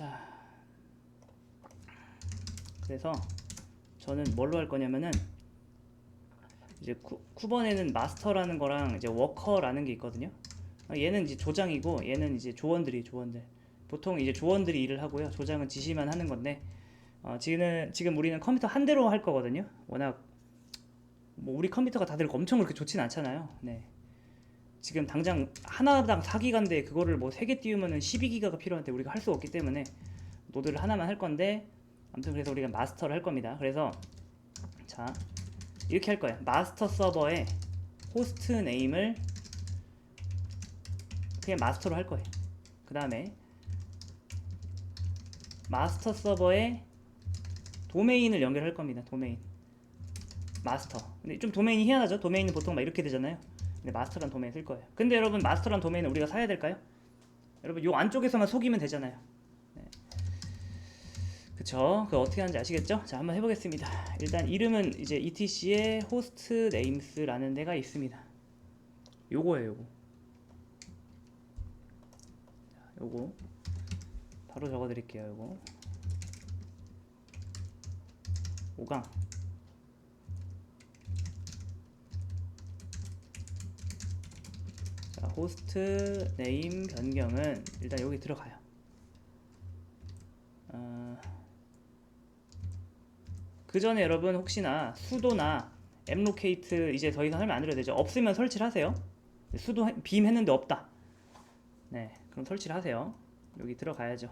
자, 그래서 저는 뭘로 할 거냐면은 이제 쿠, 쿠버네는 마스터라는 거랑 이제 워커라는 게 있거든요. 아, 얘는 이제 조장이고 얘는 이제 조원들이 조원들. 보통 이제 조원들이 일을 하고요. 조장은 지시만 하는 건데 어, 지금 지금 우리는 컴퓨터 한 대로 할 거거든요. 워낙 뭐 우리 컴퓨터가 다들 엄청 그렇게 좋진 않잖아요. 네. 지금 당장 하나당 4기가인데 그거를 뭐 3개 띄우면은 12기가가 필요한데 우리가 할 수가 없기 때문에 노드를 하나만 할 건데 아무튼 그래서 우리가 마스터를 할 겁니다. 그래서 자 이렇게 할 거예요. 마스터 서버에 호스트 네임을 그냥 마스터로 할 거예요. 그 다음에 마스터 서버에 도메인을 연결할 겁니다. 도메인 마스터. 근데 좀 도메인이 희한하죠? 도메인은 보통 막 이렇게 되잖아요. 근데 마스터란 도메인 쓸 거예요. 근데 여러분 마스터란 도메인을 우리가 사야 될까요? 여러분 요 안쪽에서만 속이면 되잖아요. 네. 그쵸? 그거 어떻게 하는지 아시겠죠? 자 한번 해보겠습니다. 일단 이름은 이제 etc의 host names라는 데가 있습니다. 요거예요, 요거. 자, 요거 바로 적어 드릴게요, 요거. 5강 자, 호스트 네임 변경은 일단 여기 들어가요. 어, 그 전에 여러분 혹시나 수도나 앱로케이트 이제 더 이상 설명 안 드려도 되죠. 없으면 설치를 하세요. 수도 해- 빔 했는데 없다. 네, 그럼 설치를 하세요. 여기 들어가야죠.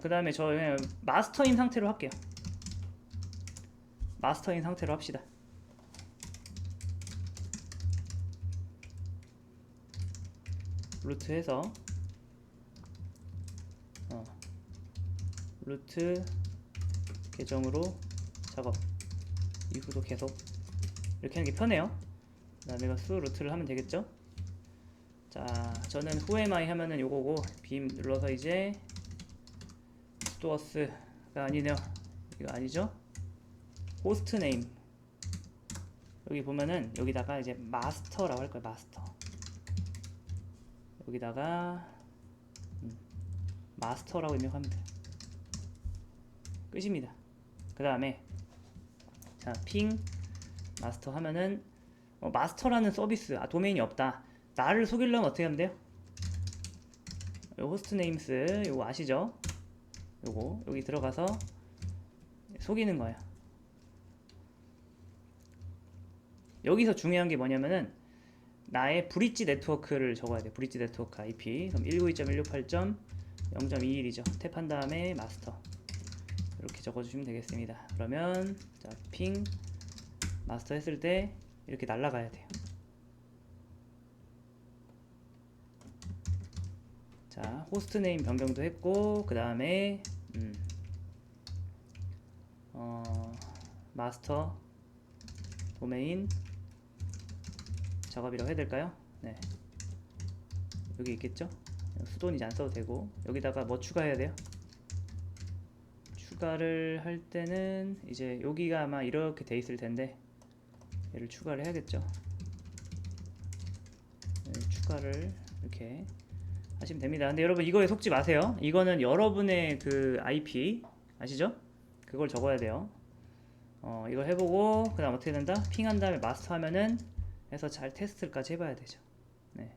그 다음에 저 그냥 마스터인 상태로 할게요. 마스터인 상태로 합시다. 루트 해서 어, 루트 계정으로 작업 이후도 계속 이렇게 하는 게 편해요. 그 다음에 이거 수 루트를 하면 되겠죠? 자, 저는 who am I 하면은 요거고 빔 눌러서 이제 스토어스가 아니네요. 이거 아니죠? 호스트 네임 여기 보면은 여기다가 이제 마스터라고 할 거예요. 마스터 여기다가 음, 마스터라고 입력하면 돼요. 끝입니다. 그 다음에 자, 핑 마스터 하면은 어, 마스터라는 서비스 아 도메인이 없다. 나를 속이려면 어떻게 하면 돼요? 요 호스트 네임스 요거 아시죠? 요거 여기 들어가서 속이는 거예요. 여기서 중요한 게 뭐냐면은 나의 브릿지 네트워크를 적어야 돼. 브릿지 네트워크 IP. 그럼 192.168.0.21이죠. 탭한 다음에 마스터. 이렇게 적어주시면 되겠습니다. 그러면 자, 핑 마스터 했을 때 이렇게 날아가야 돼요. 자, 호스트 네임 변경도 했고 그 다음에 음, 어, 마스터 도메인 작업이라고 해야 될까요? 네. 여기 있겠죠? 이제 안 써도 되고 여기다가 뭐 추가해야 돼요? 추가를 할 때는 이제 여기가 아마 이렇게 돼 있을 텐데 얘를 추가를 해야겠죠? 네, 추가를 이렇게 하시면 됩니다. 근데 여러분 이거에 속지 마세요. 이거는 여러분의 그 IP 아시죠? 그걸 적어야 돼요. 어, 이걸 해보고 그 다음 어떻게 된다? 핑한 다음에 마스터 하면은 해서 잘 테스트까지 해봐야 되죠. 네.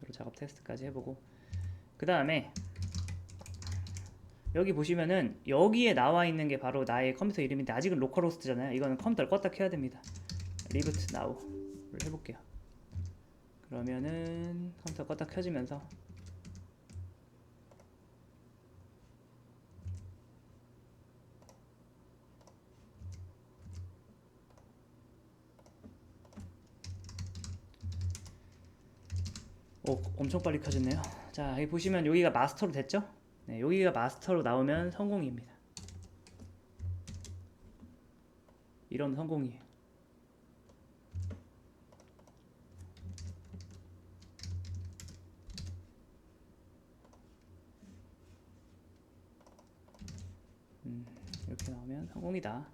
그리고 작업 테스트까지 해보고 그 다음에 여기 보시면은 여기에 나와 있는 게 바로 나의 컴퓨터 이름인데 아직은 로컬 호스트잖아요. 이거는 컴퓨터를 껐다 켜야 됩니다. 리부트 나우를 해볼게요. 그러면은 컴퓨터 껐다 켜지면서. 오 엄청 빨리 켜졌네요. 자 여기 보시면 여기가 마스터로 됐죠? 네 여기가 마스터로 나오면 성공입니다. 이런 성공이에요 이렇게 나오면 성공이다.